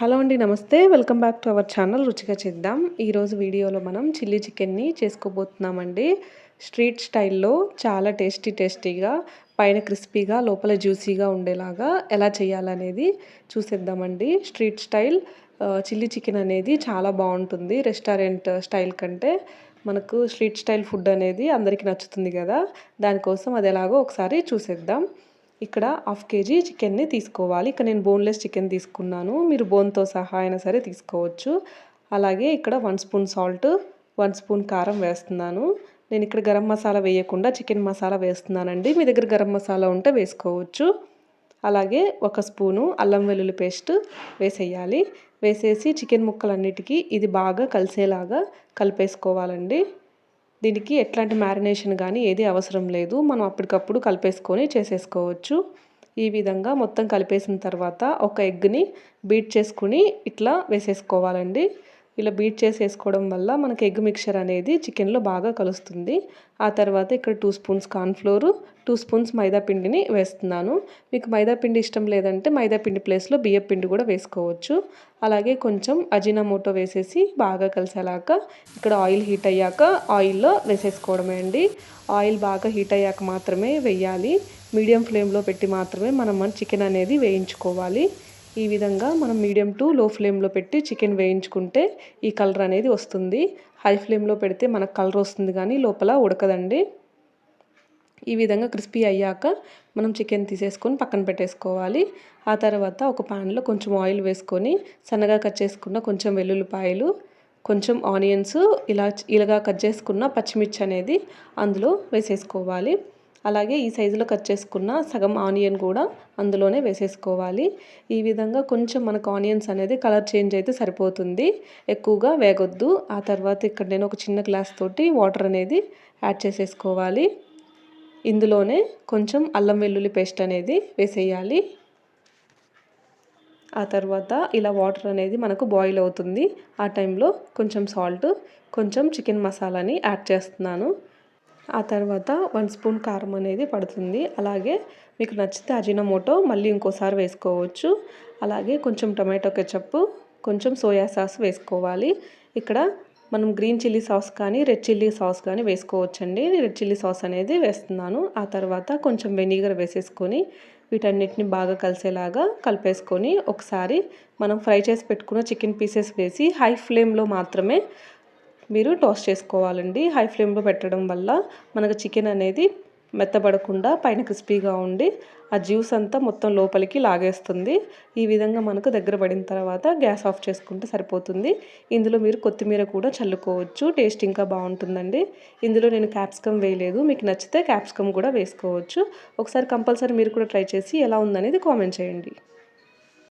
Hello అండి నమస్తే. Welcome back to our channel రుచిగా చేద్దాం. ఈరోజు వీడియోలో మనం చిల్లీ చికెన్ని చేసుకోబోతున్నామండి. స్ట్రీట్ స్టైల్లో చాలా టేస్టీ టేస్టీగా పైన క్రిస్పీగా లోపల జ్యూసీగా ఉండేలాగా ఎలా చేయాలనేది చూసేద్దామండి. స్ట్రీట్ స్టైల్ చిల్లీ చికెన్ అనేది చాలా బాగుంటుంది రెస్టారెంట్ స్టైల్ కంటే. మనకు స్ట్రీట్ స్టైల్ ఫుడ్ అనేది అందరికీ నచ్చుతుంది కదా. దానికోసం అది ఎలాగో ఒకసారి చూసేద్దాం. ఇక్కడ హాఫ్ కేజీ చికెన్ని తీసుకోవాలి. ఇక్కడ నేను బోన్లెస్ చికెన్ తీసుకున్నాను. మీరు బోన్తో సహా అయినా సరే తీసుకోవచ్చు. అలాగే ఇక్కడ one spoon salt one spoon కారం వేస్తున్నాను. నేను ఇక్కడ గరం మసాలా వేయకుండా చికెన్ మసాలా వేస్తున్నానండి. మీ దగ్గర గరం మసాలా ఉంటే వేసుకోవచ్చు. అలాగే ఒక స్పూను అల్లం వెల్లుల్లి పేస్ట్ వేసేయాలి. వేసేసి చికెన్ ముక్కలన్నిటికీ ఇది బాగా కలిసేలాగా కలిపేసుకోవాలండి. దీనికి ఎట్లాంటి మ్యారినేషన్ కానీ ఏది అవసరం లేదు. మనం అప్పటికప్పుడు కలిపేసుకొని చేసేసుకోవచ్చు. ఈ విధంగా మొత్తం కలిపేసిన తర్వాత ఒక ఎగ్ని బీట్ చేసుకుని ఇట్లా వేసేసుకోవాలండి. ఇలా బీట్ చేసి వేసుకోవడం వల్ల మనకి ఎగ్ మిక్చర్ అనేది చికెన్లో బాగా కలుస్తుంది. ఆ తర్వాత ఇక్కడ two spoons cornflour two spoons maida పిండిని వేస్తున్నాను. మీకు మైదా పిండి ఇష్టం లేదంటే మైదా పిండి ప్లేస్లో బియ్య పిండి కూడా వేసుకోవచ్చు. అలాగే కొంచెం అజినామోటో వేసేసి బాగా కలిసేలాగా ఇక్కడ ఆయిల్ హీట్ అయ్యాక ఆయిల్లో వేసేసుకోవడమే అండి. ఆయిల్ బాగా హీట్ అయ్యాక మాత్రమే వేయాలి. మీడియం ఫ్లేమ్లో పెట్టి మాత్రమే మనం చికెన్ అనేది వేయించుకోవాలి. ఈ విధంగా మనం మీడియం టు లో ఫ్లేమ్లో పెట్టి చికెన్ వేయించుకుంటే ఈ కలర్ అనేది వస్తుంది. హై ఫ్లేమ్లో పెడితే మనకు కలర్ వస్తుంది కానీ లోపల ఉడకదండి. ఈ విధంగా క్రిస్పీ అయ్యాక మనం చికెన్ తీసేసుకొని పక్కన పెట్టేసుకోవాలి. ఆ తర్వాత ఒక ప్యాన్లో కొంచెం ఆయిల్ వేసుకొని సన్నగా కట్ చేసుకున్న కొంచెం వెల్లుల్లిపాయలు కొంచెం ఆనియన్స్ ఇలా ఇలాగా కట్ చేసుకున్న పచ్చిమిర్చి అనేది అందులో వేసేసుకోవాలి. అలాగే ఈ సైజులో కట్ చేసుకున్న సగం ఆనియన్ కూడా అందులోనే వేసేసుకోవాలి. ఈ విధంగా కొంచెం మనకు ఆనియన్స్ అనేది కలర్ చేంజ్ అయితే సరిపోతుంది. ఎక్కువగా వేగొద్దు. ఆ తర్వాత ఇక్కడ నేను ఒక చిన్న గ్లాస్ తోటి వాటర్ అనేది యాడ్ చేసేసుకోవాలి. ఇందులోనే కొంచెం అల్లం వెల్లుల్లి పేస్ట్ అనేది వేసేయాలి. ఆ తర్వాత ఇలా వాటర్ అనేది మనకు బాయిల్ అవుతుంది. ఆ టైంలో కొంచెం సాల్ట్ కొంచెం చికెన్ మసాలాని యాడ్ చేస్తున్నాను. ఆ తర్వాత వన్ స్పూన్ కారం అనేది పడుతుంది. అలాగే మీకు నచ్చితే అజినమోటో మళ్ళీ ఇంకోసారి వేసుకోవచ్చు. అలాగే కొంచెం టమాటో కెచప్ కొంచెం సోయా సాస్ వేసుకోవాలి. ఇక్కడ మనం గ్రీన్ చిల్లీ సాస్ కానీ రెడ్ చిల్లీ సాస్ కానీ వేసుకోవచ్చండి. రెడ్ చిల్లీ సాస్ అనేది వేస్తున్నాను. ఆ తర్వాత కొంచెం వెనిగర్ వేసేసుకొని వీటన్నిటిని బాగా కలిసేలాగా కలిపేసుకొని ఒకసారి మనం ఫ్రై చేసి పెట్టుకున్న చికెన్ పీసెస్ వేసి హై ఫ్లేమ్లో మాత్రమే మీరు టోస్ట్ చేసుకోవాలండి. హై ఫ్లేమ్లో పెట్టడం వల్ల మనకు చికెన్ అనేది మెత్తబడకుండా పైన క్రిస్పీగా ఉండి ఆ జ్యూస్ అంతా మొత్తం లోపలికి లాగేస్తుంది. ఈ విధంగా మనకు దగ్గర పడిన తర్వాత గ్యాస్ ఆఫ్ చేసుకుంటే సరిపోతుంది. ఇందులో మీరు కొత్తిమీర కూడా చల్లుకోవచ్చు. టేస్ట్ ఇంకా బాగుంటుందండి. ఇందులో నేను క్యాప్సికమ్ వేయలేదు. మీకు నచ్చితే క్యాప్సికమ్ కూడా వేసుకోవచ్చు. ఒకసారి కంపల్సరీ మీరు కూడా ట్రై చేసి ఎలా ఉందనేది కామెంట్ చేయండి.